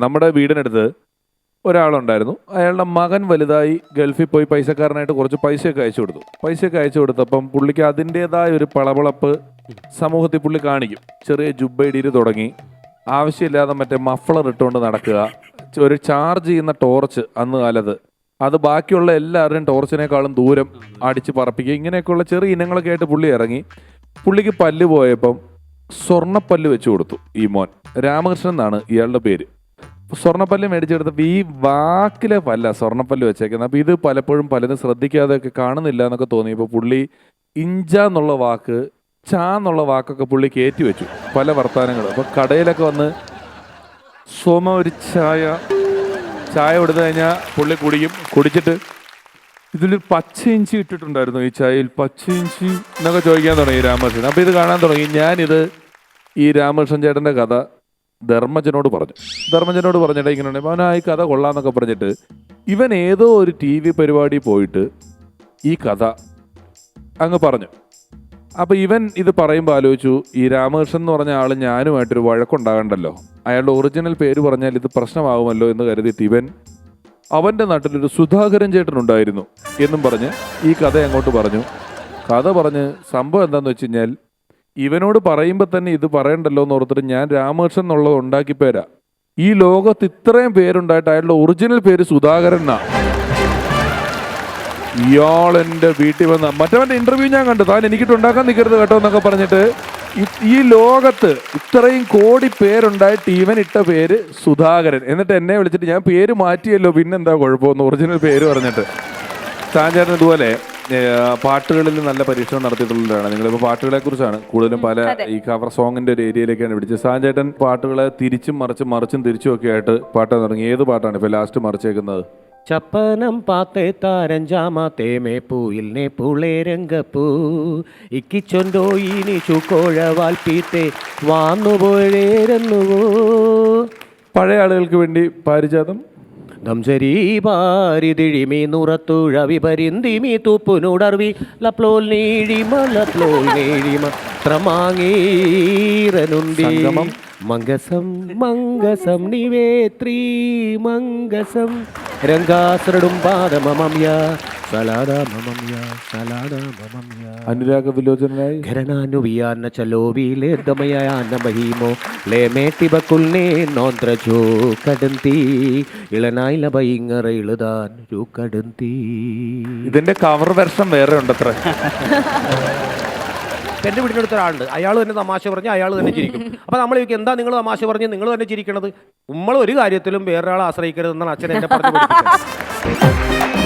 നമ്മുടെ വീടിനടുത്ത് ഒരാളുണ്ടായിരുന്നു. അയാളുടെ മകൻ വലുതായി ഗൾഫിൽ പോയി പൈസക്കാരനായിട്ട് കുറച്ച് പൈസയൊക്കെ അയച്ചു കൊടുത്തു. പൈസയൊക്കെ അയച്ചു കൊടുത്തപ്പം പുള്ളിക്ക് അതിന്റെതായ ഒരു പളപളപ്പ് സമൂഹത്തിൽ പുള്ളി കാണിക്കും. ചെറിയ ജുബൈഡിയിൽ തുടങ്ങി. ആവശ്യമില്ലാതെ മറ്റേ മഫ്ളർ ഇട്ടുകൊണ്ട് നടക്കുക. ഒരു ചാർജ് ചെയ്യുന്ന ടോർച്ച് അന്ന് കാലത്ത് അത് ബാക്കിയുള്ള എല്ലാവരുടെയും ടോർച്ചിനേക്കാളും ദൂരം അടിച്ച് പറപ്പിക്കുക. ഇങ്ങനെയൊക്കെയുള്ള ചെറിയ ഇനങ്ങളൊക്കെ ആയിട്ട് പുള്ളി ഇറങ്ങി. പുള്ളിക്ക് പല്ല് പോയപ്പം സ്വർണപ്പല്ല് വെച്ചു കൊടുത്തു ഈ മോൻ. രാമകൃഷ്ണൻ എന്നാണ് ഇയാളുടെ പേര്. സ്വർണപ്പല്ല് മേടിച്ചെടുത്തപ്പോൾ ഈ വാക്കിലെ പല്ല സ്വർണപ്പല്ല് വെച്ചേക്കുന്നത് അപ്പോൾ ഇത് പലപ്പോഴും പലരും ശ്രദ്ധിക്കാതെയൊക്കെ കാണുന്നില്ല എന്നൊക്കെ തോന്നി. ഇപ്പോൾ പുള്ളി ഇഞ്ച എന്നുള്ള വാക്ക് ചാ എന്നുള്ള വാക്കൊക്കെ പുള്ളി കയറ്റി വെച്ചു. പല വർത്തമാനങ്ങൾ അപ്പോൾ കടയിലൊക്കെ വന്ന് സോമ ഒരു ചായ ചായ കൊടുത്തു കഴിഞ്ഞാൽ പുള്ളി കുടിക്കും. കുടിച്ചിട്ട് പച്ച ഇഞ്ചി ഇട്ടിട്ടുണ്ടായിരുന്നു ഈ ചായയിൽ. പച്ച ഇഞ്ചി എന്നൊക്കെ ചോദിക്കാൻ തുടങ്ങി രാമകൃഷ്ണൻ. അപ്പോൾ ഇത് കാണാൻ തുടങ്ങി. ഞാനിത് ഈ രാമകൃഷ്ണൻ ചേട്ടന്റെ കഥ ധർമ്മജനോട് പറഞ്ഞു. ധർമ്മജനോട് പറഞ്ഞിട്ട് ഇങ്ങനെ അവനായി കഥ കൊള്ളാന്നൊക്കെ പറഞ്ഞിട്ട് ഇവൻ ഏതോ ഒരു ടി വി പരിപാടി പോയിട്ട് ഈ കഥ അങ്ങ് പറഞ്ഞു. അപ്പോൾ ഇവൻ ഇത് പറയുമ്പോൾ ആലോചിച്ചു ഈ രാമകൃഷ്ണൻ എന്ന് പറഞ്ഞ ആൾ ഞാനുമായിട്ടൊരു വഴക്കുണ്ടാകണ്ടല്ലോ. അയാളുടെ ഒറിജിനൽ പേര് പറഞ്ഞാൽ ഇത് പ്രശ്നമാകുമല്ലോ എന്ന് കരുതിയിട്ട് ഇവൻ അവന്റെ നാട്ടിലൊരു സുധാകരൻ ചേട്ടൻ ഉണ്ടായിരുന്നു എന്നും പറഞ്ഞ് ഈ കഥ അങ്ങോട്ട് പറഞ്ഞു. കഥ പറഞ്ഞ് സംഭവം എന്താണെന്ന് വെച്ച് കഴിഞ്ഞാൽ ഇവനോട് പറയുമ്പോൾ തന്നെ ഇത് പറയണ്ടല്ലോ എന്ന് ഓർത്തിട്ട് ഞാൻ രാമകൃഷ്ണൻ എന്നുള്ളത് ഉണ്ടാക്കി പേരാ. ഈ ലോകത്ത് ഇത്രയും പേരുണ്ടായിട്ട് അയാളുടെ ഒറിജിനൽ പേര് സുധാകരൻ എന്നാ. ഇയാൾ എന്റെ വീട്ടിൽ വന്ന മറ്റവന്റെ ഇന്റർവ്യൂ ഞാൻ കണ്ടു. താൻ എനിക്കിട്ട് ഉണ്ടാക്കാൻ നിൽക്കരുത് കേട്ടോ എന്നൊക്കെ പറഞ്ഞിട്ട് ഈ- ലോകത്ത് ഇത്രയും കോടി പേരുണ്ടായിട്ട് ഇവൻ ഇട്ട പേര് സുധാകരൻ. എന്നിട്ട് എന്നെ വിളിച്ചിട്ട് ഞാൻ പേര് മാറ്റിയല്ലോ പിന്നെന്താ കുഴപ്പമെന്ന് ഒറിജിനൽ പേര് പറഞ്ഞിട്ട്. താൻ ചേട്ടൻ ഇതുപോലെ പാട്ടുകളിൽ നല്ല പരീക്ഷണം നടത്തിയിട്ടുള്ളതാണ് നിങ്ങളിപ്പോൾ പാട്ടുകളെ കുറിച്ചാണ് കൂടുതലും പല ഈ കവർ സോങ്ങിന്റെ ഒരു ഏരിയയിലേക്കാണ് പിടിച്ചത്. സാഞ്ചേട്ടൻ പാട്ടുകളെ തിരിച്ചും മറിച്ചും മറിച്ചും തിരിച്ചും ഒക്കെ ആയിട്ട് പാട്ട് തുടങ്ങി ഏത് പാട്ടാണ് ഇപ്പൊ ലാസ്റ്റ് മറിച്ചേക്കുന്നത്? ചപ്പനം പാത്തെ താരഞ്ചാമാത്തെ പൂയിൽ നെ പുളേരംഗപ്പൂ ഇക്കിച്ചൊണ്ടോയിനി ചുക്കോഴ വാൽപ്പീത്തെ വാന്നുപോഴേരുന്നുവോ. പഴയ ആളുകൾക്ക് വേണ്ടി പാരിജാതം ദംസരീ നുറത്തുഴവി പരിന്തിമി തുപ്പുനുടർവി. ലപ്ലോൽ നീഴിമ ലപ്ലോൽ നീഴിമ ത്രമാങ്ങീരനുന്തി. മംഗസം മംഗസം നിവേത്രീ മംഗസം. രംഗാസ്രടും പാദമമമ്യ അനുരാഗ വിലോചനായി ഘരണാനുവിയാന്ന മഹീമോ. കടന്തി ഇളുതാൻ കടന്തി ഇതിന്റെ കവർ വെർഷൻ വേറെ ഉണ്ടത്ര. എന്റെ വീടിനടുത്ത് ഒരാളുണ്ട്. അയാൾ തന്നെ തമാശ പറഞ്ഞ് അയാൾ തന്നെ ചിരിക്കും. അപ്പൊ നമ്മൾ ചോദിക്കും എന്താ നിങ്ങൾ തമാശ പറഞ്ഞ് നിങ്ങൾ തന്നെ ചിരിക്കണത്? നമ്മൾ ഒരു കാര്യത്തിലും വേറൊരാളെ ആശ്രയിക്കരുതെന്നാണ് അച്ഛൻ എന്നെ പറഞ്ഞു പഠിപ്പിച്ചത്.